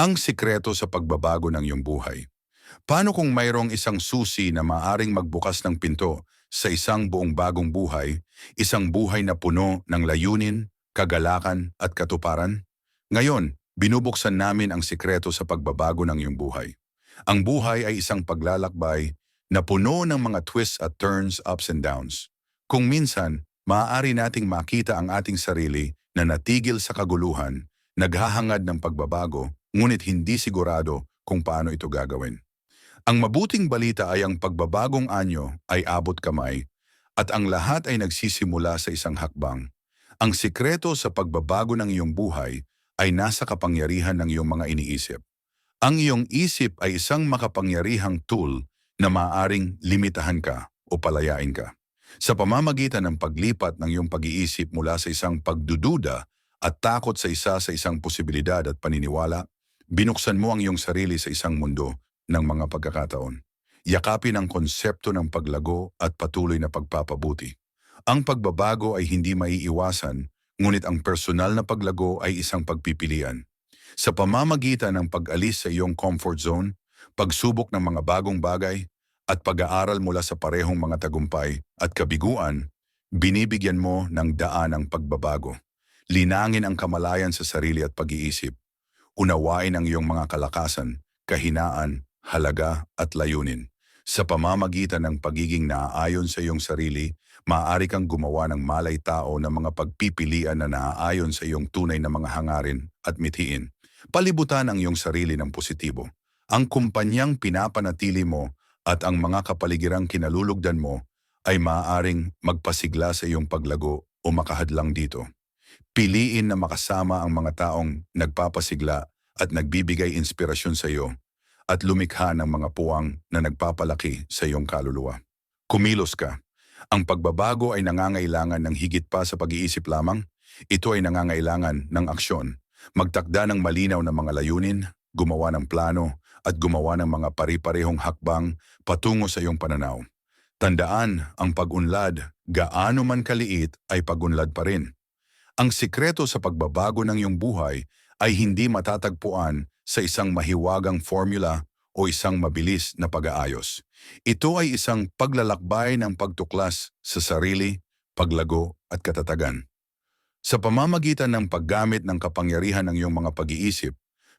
Ang sikreto sa pagbabago ng iyong buhay. Paano kung mayroong isang susi na maaring magbukas ng pinto sa isang buong bagong buhay, isang buhay na puno ng layunin, kagalakan at katuparan? Ngayon, binubuksan namin ang sikreto sa pagbabago ng iyong buhay. Ang buhay ay isang paglalakbay na puno ng mga twists at turns, ups and downs. Kung minsan, maaari nating makita ang ating sarili na natigil sa kaguluhan, naghahangad ng pagbabago, ngunit hindi sigurado kung paano ito gagawin. Ang mabuting balita ay ang pagbabagong anyo ay abot kamay at ang lahat ay nagsisimula sa isang hakbang. Ang sikreto sa pagbabago ng iyong buhay ay nasa kapangyarihan ng iyong mga iniisip. Ang iyong isip ay isang makapangyarihang tool na maaaring limitahan ka o palayain ka. Sa pamamagitan ng paglipat ng iyong pag-iisip mula sa isang pagdududa at takot sa isa sa isang posibilidad at paniniwala, binuksan mo ang iyong sarili sa isang mundo ng mga pagkakataon. Yakapin ang konsepto ng paglago at patuloy na pagpapabuti. Ang pagbabago ay hindi maiiwasan, ngunit ang personal na paglago ay isang pagpipilian. Sa pamamagitan ng pag-alis sa iyong comfort zone, pagsubok ng mga bagong bagay, at pag-aaral mula sa parehong mga tagumpay at kabiguan, binibigyan mo ng daan ang pagbabago. Linangin ang kamalayan sa sarili at pag-iisip. Unawain ang iyong mga kalakasan, kahinaan, halaga at layunin. Sa pamamagitan ng pagiging naaayon sa iyong sarili, maaari kang gumawa ng malay tao ng mga pagpipilian na naaayon sa iyong tunay na mga hangarin at mithiin. Palibutan ang iyong sarili ng positibo. Ang kumpanyang pinapanatili mo at ang mga kapaligirang kinalulugdan mo ay maaaring magpasigla sa iyong paglago o makahadlang dito. Piliin na makasama ang mga taong nagpapasigla at nagbibigay inspirasyon sa iyo at lumikha ng mga puwang na nagpapalaki sa iyong kaluluwa. Kumilos ka. Ang pagbabago ay nangangailangan ng higit pa sa pag-iisip lamang. Ito ay nangangailangan ng aksyon. Magtakda ng malinaw na mga layunin, gumawa ng plano, at gumawa ng mga pari-parehong hakbang patungo sa iyong pananaw. Tandaan, ang pag-unlad, gaano man kaliit, ay pag-unlad pa rin. Ang sikreto sa pagbabago ng iyong buhay ay hindi matatagpuan sa isang mahiwagang formula o isang mabilis na pag-aayos. Ito ay isang paglalakbay ng pagtuklas sa sarili, paglago at katatagan. Sa pamamagitan ng paggamit ng kapangyarihan ng iyong mga pag-iisip,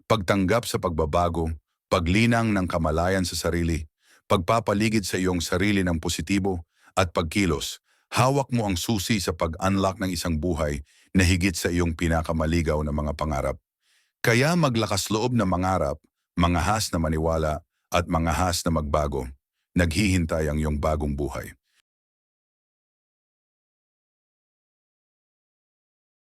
pagtanggap sa pagbabago, paglinang ng kamalayan sa sarili, pagpapaligid sa iyong sarili ng positibo, at pagkilos, hawak mo ang susi sa pag-unlock ng isang buhay na higit sa iyong pinakamaligaw na mga pangarap. Kaya maglakas loob na mangarap, mangahas na maniwala, at mangahas na magbago. Naghihintay ang iyong bagong buhay.